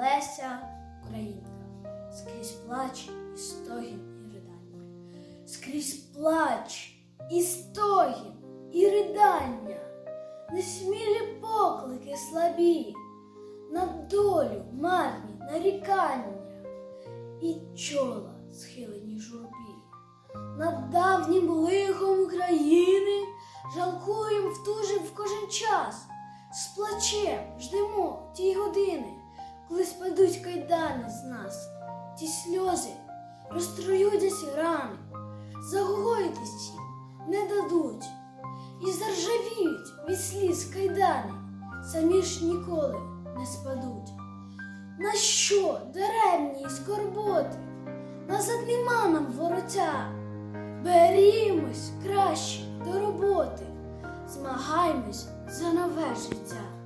Леся Українка, скрізь плач і стогін і ридання, скрізь плач і стогін і ридання, несмілі поклики слабі, на долю марні нарікання, і чола схилені журбі. Над давнім лихом України жалкуємо в тужим в кожен час, з плачем ждемо ті години коли спадуть кайдани з нас, ті сльози розтруюдять рани, загоїтись не дадуть, і заржавіють від сліз кайдани, самі ж ніколи не спадуть. На що даремні скорботи? Назад нема нам вороття. Берімось краще до роботи, змагаймось за нове життя.